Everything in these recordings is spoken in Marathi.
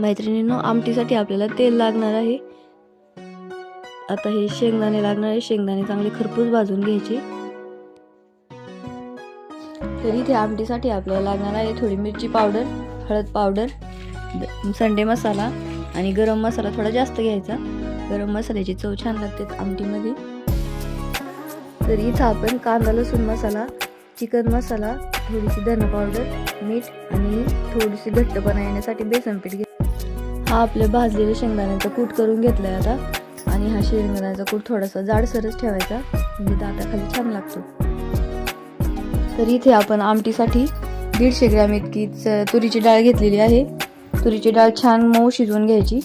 मैत्रिणींनो आमटीसाठी आपल्याला तेल लागणार आहे. आता हे शेंगदाणे लागणार आहे. शेंगदाणे चांगले खरपूस भाजून घ्यायचे. तर इथे आमटीसाठी आपल्याला लागणार आहे थोडी मिरची पावडर हळद पावडर संडे मसाला आणि गरम मसाला थोडा जास्त घ्यायचा. गरम मसाल्याची चव छान लागते आमटीमध्ये. तर इथं आपण कांदा लसूण मसाला चिकन मसाला थोडीशी धन पावडर मीठ आणि थोडीशी घट्टपणा येण्यासाठी बेसन पीठ घे हा आपल्या भाजलेल्या शेंगदाण्याचा कूट करून घेतलाय आता. आणि हा शेंगदाण्याचा कूट थोडासा जाडसरच ठेवायचा. म्हणजे दाताखाली छान लागतो. तर इथे आपण आमटीसाठी दीडशे ग्रॅम इतकीच तुरीची डाळ घेतलेली आहे. तुरीची डाळ छान मऊ शिजवून घ्यायची.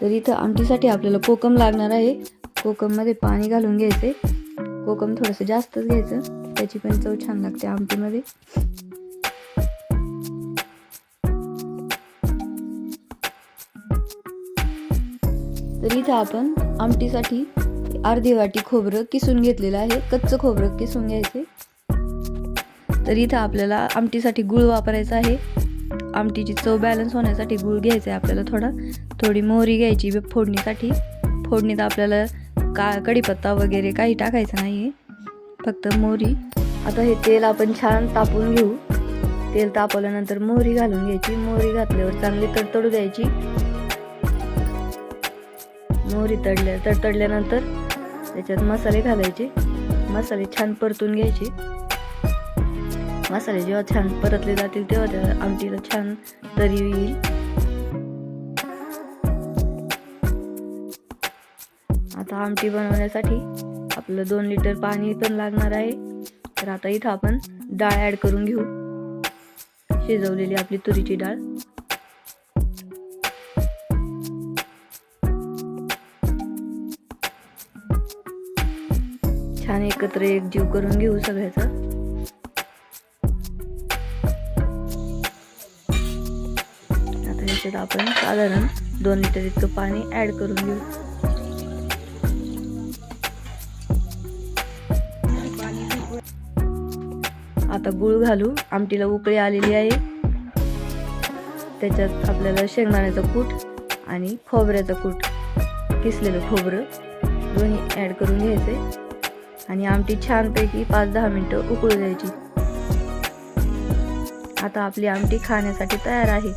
तर इथं आमटीसाठी आपल्याला कोकम लागणार आहे. कोकममध्ये पाणी घालून घ्यायचे कोकम थोडंसं जास्तच घ्यायचं. त्याची पण चव छान लागते आमटीमध्ये. तर इथं आपण आमटीसाठी अर्धी वाटी खोबरं किसून घेतलेलं आहे. कच्चं खोबरं किसून घ्यायचे. तर इथं आपल्याला आमटीसाठी गुळ वापरायचा आहे. आमटीची चव बॅलन्स होण्यासाठी गुळ घ्यायचा आहे आपल्याला थोडा. थोडी मोहरी घ्यायची फोडणीसाठी. फोडणीत आपल्याला का कढीपत्ता वगैरे काही टाकायचं नाही आहे फक्त मोहरी. आता हे तेल आपण छान तापून घेऊ. तेल तापवल्यानंतर मोहरी घालून घ्यायची. मोहरी घातल्यावर चांगली तडतडू द्यायची. मोहरी तडल्या तडतडल्यानंतर त्याच्यात मसाले घालायचे. मसाले छान परतून घ्यायचे. मसाले जेव्हा छान परतले जातील तेव्हा त्या आमटीला छान तरी येईल. आता आमटी बनवण्यासाठी आपलं दोन लिटर पाणी पण लागणार आहे. तर आता इथं आपण डाळ ॲड करून घेऊ. शिजवलेली आपली तुरीची डाळ. छान एकत्र एक जीव करून घेऊ सगळ्याचा. आता ह्याच्यात आपण साधारण दोन लिटर इतकं पाणी ऍड करून घेऊ. आता गुळ घालू. आमटीला उकळी आलेली आहे. त्याच्यात आपल्याला शेंगदाण्याचं कूट आणि खोबऱ्याचं कूट. किसलेलं खोबरं दोन्ही ॲड करून घ्यायचे आणि आमटी छानपैकी पाच दहा मिनटं उकळू द्यायची. आता आपली आमटी खाण्यासाठी तयार आहे.